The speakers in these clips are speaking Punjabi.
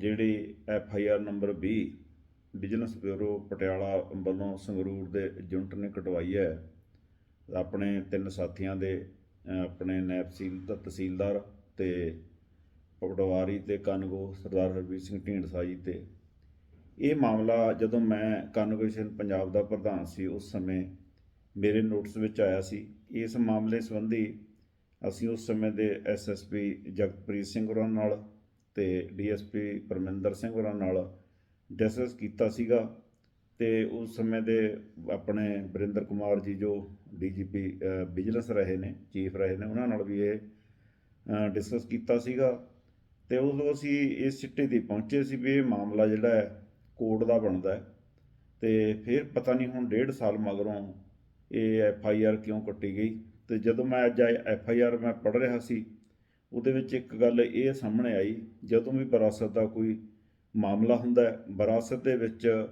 ਜਿਹੜੀ F I R number 20 vigilance bureau Patiala ਵੱਲੋਂ ਸੰਗਰੂਰ ਦੇ ਏਜੰਟ ਨੇ ਕਟਵਾਈ ਹੈ। ਆਪਣੇ ਤਿੰਨ ਸਾਥੀਆਂ ਦੇ ਅਹ, ਆਪਣੇ ਨਾਇਬ ਤਹਿਸੀਲ ਤਹਿਸੀਲਦਾਰ ਤੇ ਪਟਵਾਰੀ ਤੇ ਕਾਨੂੰਗੋ ਸਰਦਾਰ ਹਰਬੀਰ ਸਿੰਘ ਢੀਂਡਸਾ ਜੀ ਤੇ। ਇਹ ਮਾਮਲਾ ਜਦੋਂ ਮੈਂ ਕਾਨੂੰਗੋਸ਼ਨ ਪੰਜਾਬ ਦਾ ਪ੍ਰਧਾਨ ਸੀ ਉਸ ਸਮੇਂ ਮੇਰੇ ਨੋਟਿਸ ਵਿੱਚ ਆਇਆ ਸੀ। ਇਸ ਮਾਮਲੇ ਸੰਬੰਧੀ ਅਸੀਂ ਉਸ ਸਮੇਂ ਦੇ ਐਸਐਸਪੀ ਜਗਤਪ੍ਰੀਤ ਸਿੰਘ ਹੋਰਾਂ ਨਾਲ ਤੇ ਡੀਐਸਪੀ ਪਰਮਿੰਦਰ ਸਿੰਘ ਹੋਰਾਂ ਨਾਲ ਡਿਸਕਸ ਕੀਤਾ ਸੀਗਾ ਤੇ ਉਸ ਸਮੇਂ ਦੇ ਆਪਣੇ ਵਰਿੰਦਰ ਕੁਮਾਰ ਜੀ ਜੋ ਡੀਜੀਪੀ ਵਿਜੀਲੈਂਸ ਰਹੇ ਨੇ ਚੀਫ ਰਹੇ ਨੇ, ਉਹਨਾਂ ਨਾਲ ਵੀ ਇਹ ਡਿਸਕਸ ਕੀਤਾ ਸੀਗਾ ਤੇ ਉਦੋਂ ਅਸੀਂ ਇਸ ਸਿੱਟੇ ਤੇ ਪਹੁੰਚੇ ਸੀ ਵੀ ਇਹ ਮਾਮਲਾ ਜਿਹੜਾ ਹੈ ਕੋਰਟ ਦਾ ਬਣਦਾ ਹੈ ਤੇ ਫਿਰ ਪਤਾ ਨਹੀਂ ਹੁਣ ਡੇਢ ਸਾਲ ਮਗਰੋਂ ਇਹ ਐਫ ਆਈ ਆਰ ਕਿਉਂ ਕੱਟੀ ਗਈ ਤੇ ਜਦੋਂ ਮੈਂ ਅੱਜ ਐਫ ਆਈ ਆਰ ਮੈਂ ਪੜ੍ਹ ਰਿਹਾ ਸੀ ਉਹਦੇ ਵਿੱਚ ਇੱਕ ਗੱਲ ਇਹ ਸਾਹਮਣੇ ਆਈ ਜਦੋਂ ਵੀ ਵਿਰਾਸਤ ਦਾ ਕੋਈ ਮਾਮਲਾ ਹੁੰਦਾ ਹੈ ਵਿਰਾਸਤ ਦੇ ਵਿੱਚ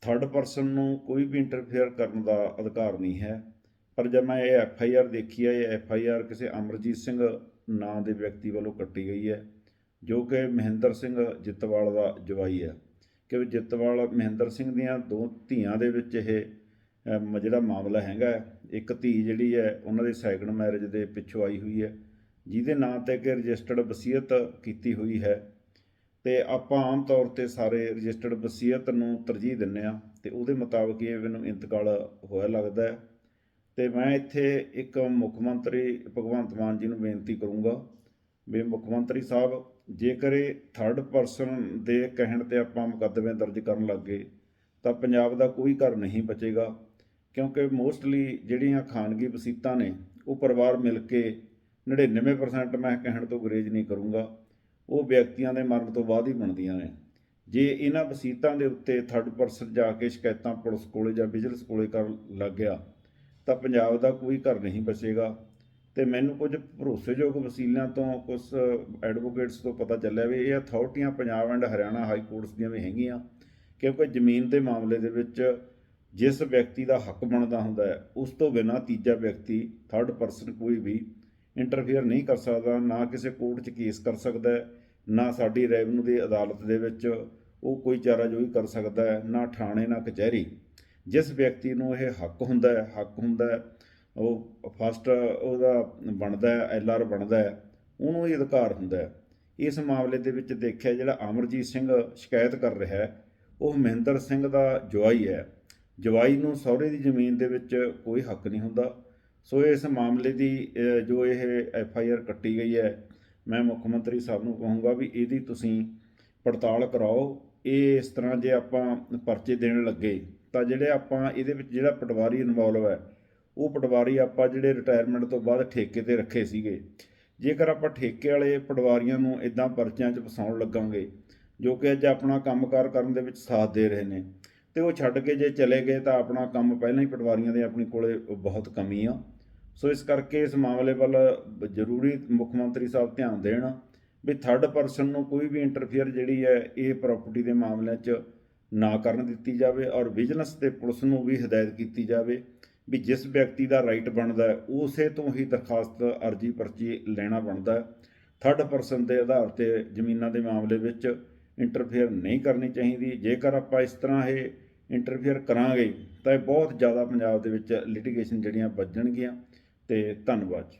ਥਰਡ ਪਰਸਨ ਨੂੰ ਕੋਈ ਵੀ ਇੰਟਰਫੇਅਰ ਕਰਨ ਦਾ ਅਧਿਕਾਰ ਨਹੀਂ ਹੈ। ਪਰ ਜਦ ਮੈਂ ਇਹ ਐਫ ਆਈ ਆਰ ਦੇਖੀ ਹੈ ਇਹ ਐਫ ਆਈ ਆਰ ਕਿਸੇ ਅਮਰਜੀਤ ਸਿੰਘ ਨਾਂ ਦੇ ਵਿਅਕਤੀ ਵੱਲੋਂ ਕੱਟੀ ਗਈ ਹੈ ਜੋ ਕਿ ਮਹਿੰਦਰ ਸਿੰਘ ਜਿੱਤਵਾਲ ਦਾ ਜਵਾਈ ਹੈ। ਕਿ ਜਿੱਤਵਾਲ ਮਹਿੰਦਰ ਸਿੰਘ ਦੀਆਂ ਦੋ ਧੀਆਂ ਦੇ ਵਿੱਚ ਇਹ ਅਮ, ਜਿਹੜਾ ਮਾਮਲਾ ਹੈਗਾ ਹੈ, ਇੱਕ ਧੀ ਜਿਹੜੀ ਹੈ ਉਹਨਾਂ ਦੇ ਸੈਕੰਡ ਮੈਰਿਜ ਦੇ ਪਿੱਛੋਂ ਆਈ ਹੋਈ ਹੈ। ਜਿਹਦੇ ਨਾਂ ਤੇ ਕਿ ਰਜਿਸਟਰਡ ਵਸੀਅਤ ਕੀਤੀ ਹੋਈ ਹੈ। ਤੇ ਆਪਾਂ ਆਮ ਤੌਰ ਤੇ ਸਾਰੇ ਰਜਿਸਟਰਡ ਵਸੀਅਤ ਨੂੰ ਤਰਜੀਹ ਦਿੰਨੇ ਆ ਤੇ ਉਹਦੇ ਮੁਤਾਬਕ ਇਹ ਮੈਨੂੰ ਇੰਤਕਾਲ ਹੋਇਆ ਲੱਗਦਾ ਹੈ। ਤੇ ਮੈਂ ਇੱਥੇ ਇੱਕ ਮੁੱਖ ਮੰਤਰੀ ਭਗਵੰਤ ਮਾਨ ਜੀ ਨੂੰ ਬੇਨਤੀ ਕਰੂੰਗਾ ਵੀ ਮੁੱਖ ਮੰਤਰੀ ਸਾਹਿਬ, ਜੇਕਰ ਇਹ ਥਰਡ ਪਰਸਨ ਦੇ ਕਹਿਣ ਤੇ ਆਪਾਂ ਮੁਕੱਦਮੇ ਦਰਜ ਕਰਨ ਲੱਗੇ ਤਾਂ ਪੰਜਾਬ ਦਾ ਕੋਈ ਘਰ ਨਹੀਂ ਬਚੇਗਾ, ਕਿਉਂਕਿ ਮੋਸਟਲੀ ਜਿਹੜੀਆਂ ਖਾਨਗੀ ਵਸੀਤਾਂ ਨੇ, ਉਹ ਪਰਿਵਾਰ ਮਿਲ ਕੇ 99% ਮੈਂ ਕਹਿਣ ਤੋਂ ਗੁਰੇਜ਼ ਨਹੀਂ ਕਰੂੰਗਾ। ਉਹ ਵਿਅਕਤੀਆਂ ਦੇ ਮਰਨ ਤੋਂ ਬਾਅਦ ਹੀ ਬਣਦੀਆਂ ਨੇ। ਜੇ ਇਹਨਾਂ ਵਸੀਤਾਂ ਦੇ ਉੱਤੇ ਥਰਡ ਪਰਸਨ ਜਾ ਕੇ ਸ਼ਿਕਾਇਤਾਂ ਪੁਲਿਸ ਕੋਲੇ ਜਾਂ ਵਿਜੀਲੈਂਸ ਕੋਲੇ ਕਰਨ ਲੱਗ ਗਿਆ, ਤਾਂ ਪੰਜਾਬ ਦਾ ਕੋਈ ਘਰ ਨਹੀਂ ਬਚੇਗਾ। ਤੇ ਮੈਨੂੰ ਕੁਝ ਭਰੋਸੇਯੋਗ ਵਸੀਲਿਆਂ ਤੋਂ ਕੁਝ ਐਡਵੋਕੇਟਸ ਤੋਂ ਪਤਾ ਚੱਲਿਆ ਵੀ ਇਹ ਅਥਾਰਟੀਆਂ Punjab and Haryana high courts ਦੀਆਂ ਵੀ ਹੈਗੀਆਂ, ਕਿਉਂਕਿ ਜ਼ਮੀਨ ਦੇ ਮਾਮਲੇ ਦੇ ਵਿੱਚ ਜਿਸ ਵਿਅਕਤੀ ਦਾ ਹੱਕ ਬਣਦਾ ਹੁੰਦਾ ਹੈ, ਉਸ ਤੋਂ ਬਿਨਾਂ ਤੀਜਾ ਵਿਅਕਤੀ ਥਰਡ ਪਰਸਨ ਕੋਈ ਵੀ ਇੰਟਰਫੇਅਰ ਨਹੀਂ ਕਰ ਸਕਦਾ, ਨਾ ਕਿਸੇ ਕੋਰਟ 'ਚ ਕੇਸ ਕਰ ਸਕਦਾ ਹੈ, ਨਾ ਸਾਡੀ ਰੈਵਨਿਊ ਦੀ ਅਦਾਲਤ ਦੇ ਵਿੱਚ ਉਹ ਕੋਈ ਚਾਰਾਜੋਈ ਕਰ ਸਕਦਾ ਹੈ, ਨਾ ਥਾਣੇ, ਨਾ ਕਚਹਿਰੀ। ਜਿਸ ਵਿਅਕਤੀ ਨੂੰ ਇਹ ਹੱਕ ਹੁੰਦਾ ਹੈ, ਹੱਕ ਹੁੰਦਾ ਹੈ, ਉਹ ਫਸਟ ਉਹਦਾ ਬਣਦਾ ਹੈ ਐਲ ਆਰ ਬਣਦਾ ਹੈ, ਉਹਨੂੰ ਹੀ ਅਧਿਕਾਰ ਹੁੰਦਾ ਹੈ। ਇਸ ਮਾਮਲੇ ਦੇ ਵਿੱਚ ਦੇਖਿਆ ਜਿਹੜਾ ਅਮਰਜੀਤ ਸਿੰਘ ਸ਼ਿਕਾਇਤ ਕਰ ਰਿਹਾ ਹੈ, ਉਹ ਮਹਿੰਦਰ ਸਿੰਘ ਦਾ ਜਵਾਈ ਹੈ। ਜਵਾਈ ਨੂੰ ਸਹੁਰੇ ਦੀ ਜ਼ਮੀਨ ਦੇ ਵਿੱਚ ਕੋਈ ਹੱਕ ਨਹੀਂ ਹੁੰਦਾ ਸੋ ਇਸ ਮਾਮਲੇ ਦੀ ਜੋ ਇਹ ਐਫ ਆਈ ਆਰ ਕੱਟੀ ਗਈ ਹੈ, ਮੈਂ ਮੁੱਖ ਮੰਤਰੀ ਸਾਹਿਬ ਨੂੰ ਕਹੂੰਗਾ ਵੀ ਇਹਦੀ ਤੁਸੀਂ ਪੜਤਾਲ ਕਰਾਓ। ਇਹ ਇਸ ਤਰ੍ਹਾਂ ਜੇ ਆਪਾਂ ਪਰਚੇ ਦੇਣ ਲੱਗੇ, ਤਾਂ ਜਿਹੜੇ ਆਪਾਂ ਇਹਦੇ ਵਿੱਚ ਜਿਹੜਾ ਪਟਵਾਰੀ ਇਨਵੋਲਵ ਹੈ, ਉਹ ਪਟਵਾਰੀ ਆਪਾਂ ਜਿਹੜੇ ਰਿਟਾਇਰਮੈਂਟ ਤੋਂ ਬਾਅਦ ਠੇਕੇ ਤੇ ਰੱਖੇ ਸੀਗੇ, ਜੇਕਰ ਆਪਾਂ ਠੇਕੇ ਵਾਲੇ ਪਟਵਾਰੀਆਂ ਨੂੰ ਇਦਾਂ ਪਰਚਿਆਂ 'ਚ ਫਸਾਉਣ ਲੱਗਾਂਗੇ, ਜੋ ਕਿ ਅੱਜ ਆਪਣਾ ਕੰਮਕਾਰ ਕਰਨ ਦੇ ਵਿੱਚ ਸਾਥ ਦੇ ਰਹੇ ਨੇ, ਤੇ ਉਹ ਛੱਡ ਕੇ ਜੇ ਚਲੇ ਗਏ ਤਾਂ ਆਪਣਾ ਕੰਮ ਪਹਿਲਾਂ ਹੀ ਪਟਵਾਰੀਆਂ ਦੇ ਆਪਣੀ ਕੋਲੇ ਬਹੁਤ ਕਮੀ ਆ। ਸੋ ਇਸ ਕਰਕੇ ਇਸ ਮਾਮਲੇ ਵੱਲ ਜ਼ਰੂਰੀ ਮੁੱਖ ਮੰਤਰੀ ਸਾਹਿਬ ਧਿਆਨ ਦੇਣ ਵੀ ਥਰਡ ਪਰਸਨ ਨੂੰ ਕੋਈ ਵੀ ਇੰਟਰਫੇਅਰ ਜਿਹੜੀ ਹੈ ਇਹ ਪ੍ਰਾਪਰਟੀ ਦੇ ਮਾਮਲਿਆਂ 'ਚ ਨਾ ਕਰਨ ਦਿੱਤੀ ਜਾਵੇ ਔਰ ਵਿਜੀਲੈਂਸ ਤੇ ਪੁਲਿਸ ਨੂੰ ਵੀ ਹਦਾਇਤ ਕੀਤੀ ਜਾਵੇ ਵੀ ਜਿਸ ਵਿਅਕਤੀ ਦਾ ਰਾਈਟ ਬਣਦਾ ਉਸੇ ਤੋਂ ਹੀ ਦਰਖਾਸਤ ਅਰਜੀ ਪਰਚੀ ਲੈਣਾ ਬਣਦਾ ਥਰਡ ਪਰਸਨ ਦੇ ਆਧਾਰ ਤੇ ਜ਼ਮੀਨਾਂ ਦੇ ਮਾਮਲੇ ਵਿੱਚ ਇੰਟਰਫੇਅਰ ਨਹੀਂ ਕਰਨੀ ਚਾਹੀਦੀ। ਜੇਕਰ ਆਪਾਂ ਇਸ ਤਰ੍ਹਾਂ ਇਹ ਇੰਟਰਫੇਅਰ ਕਰਾਂਗੇ, ਤਾਂ ਇਹ ਬਹੁਤ ਜ਼ਿਆਦਾ ਪੰਜਾਬ ਦੇ ਵਿੱਚ ਲਿਟੀਗੇਸ਼ਨ ਜਿਹੜੀਆਂ ਵੱਜਣਗੀਆਂ ਤੇ ਧੰਨਵਾਦ ਜੀ।